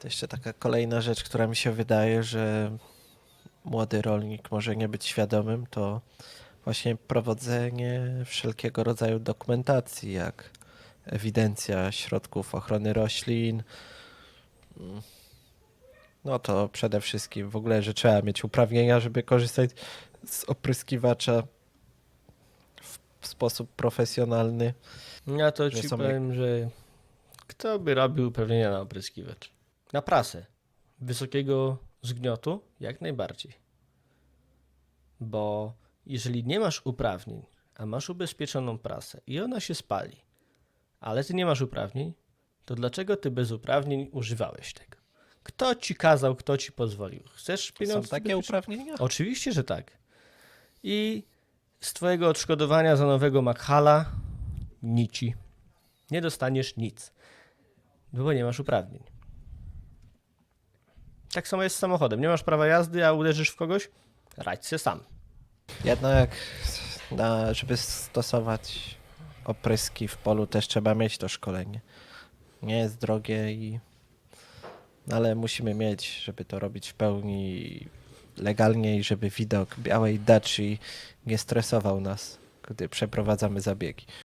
To jeszcze taka kolejna rzecz, która mi się wydaje, że młody rolnik może nie być świadomym, to właśnie prowadzenie wszelkiego rodzaju dokumentacji, jak ewidencja środków ochrony roślin. No to przede wszystkim w ogóle, że trzeba mieć uprawnienia, żeby korzystać z opryskiwacza w, sposób profesjonalny. Ja to Że ci powiem, że kto by robił uprawnienia na opryskiwacz? Na prasę. Wysokiego zgniotu? Jak najbardziej. Bo jeżeli nie masz uprawnień, a masz ubezpieczoną prasę i ona się spali, ale ty nie masz uprawnień, to dlaczego ty bez uprawnień używałeś tego? Kto ci kazał, kto ci pozwolił? Chcesz Są pieniądze? takie ubezpieczone? uprawnienia? Oczywiście, że tak. I z twojego odszkodowania za nowego Makhala nici. Nie dostaniesz nic, bo nie masz uprawnień. Tak samo jest z samochodem. Nie masz prawa jazdy, a uderzysz w kogoś? Radź się sam. Jednak, na, żeby stosować opryski w polu, też trzeba mieć to szkolenie. Nie jest drogie, i, ale musimy mieć, żeby to robić w pełni legalnie i żeby widok białej daci nie stresował nas, gdy przeprowadzamy zabiegi.